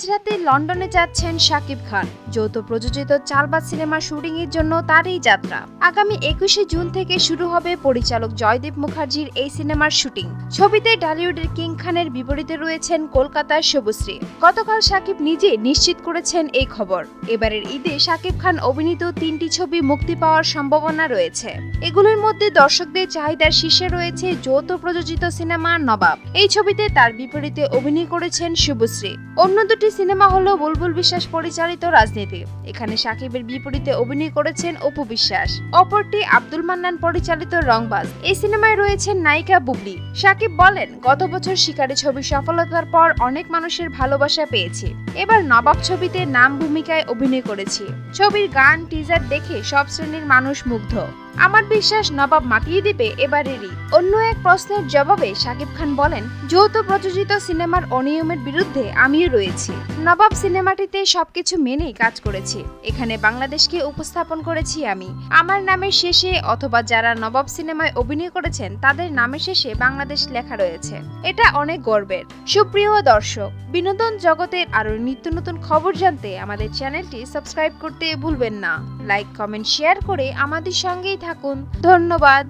মাঝরাতে লন্ডনে যাচ্ছেন শাকিব খান। যৌথ প্রযোজিত চালবাজ সিনেমা শুটিং এর জন্য তার এই যাত্রা। আগামী একুশে জুন থেকে শুরু হবে পরিচালক জয়দীপ মুখার্জির এই সিনেমার শুটিং। ছবিতে ডালিউডের কিং খানের বিপরীতে রয়েছেন কলকাতার শুভশ্রী। গতকাল শাকিব নিজে নিশ্চিত করেছেন এই খবর। এবারের ঈদে শাকিব খান অভিনীত তিনটি ছবি মুক্তি পাওয়ার সম্ভাবনা রয়েছে। এগুলোর মধ্যে দর্শকদের চাহিদার শীর্ষে রয়েছে যৌথ প্রযোজিত সিনেমা নবাব। এই ছবিতে তার বিপরীতে অভিনয় করেছেন শুভশ্রী। অন্য দুটি সিনেমা হলো বুলবুল বিশ্বাস পরিচালিত রাজনীতি। এখানে সাকিবের বিপরীতে অভিনয় করেছেন অপু বিশ্বাস। অপরটি আব্দুল মান্নান পরিচালিত রংবাজ। এই সিনেমায় রয়েছেন নায়িকা বুবলি। সাকিব বলেন, গত বছর শিকারি ছবির সফলতার পর অনেক মানুষের ভালোবাসা পেয়েছি। এবার নবাব ছবিতে নাম ভূমিকায় অভিনয় করেছি। ছবির গান, টিজার দেখে সব শ্রেণির মানুষ মুগ্ধ। আমার বিশ্বাস নবাব মাতিয়ে দিবে এবারেরই। অন্য এক প্রশ্নের জবাবে শাকিব খান বলেন, যৌথ প্রযোজিত সিনেমার অনিয়মের বিরুদ্ধে আমিও রয়েছি। নবাব সিনেমাটিতে সবকিছু মেনেই কাজ করেছি। এখানে বাংলাদেশকে উপস্থাপন করেছি আমি। আমার নামের শেষে অথবা যারা নবাব সিনেমায় অভিনয় করেছেন, তাদের নামের শেষে বাংলাদেশ লেখা রয়েছে। এটা অনেক গর্বের। সুপ্রিয় দর্শক, বিনোদন জগতের আরও নিত্য নতুন খবর জানতে আমাদের চ্যানেলটি সাবস্ক্রাইব করতে ভুলবেন না। লাইক কমেন্ট শেয়ার করে আমাদের সঙ্গেই থাকুন। ধন্যবাদ।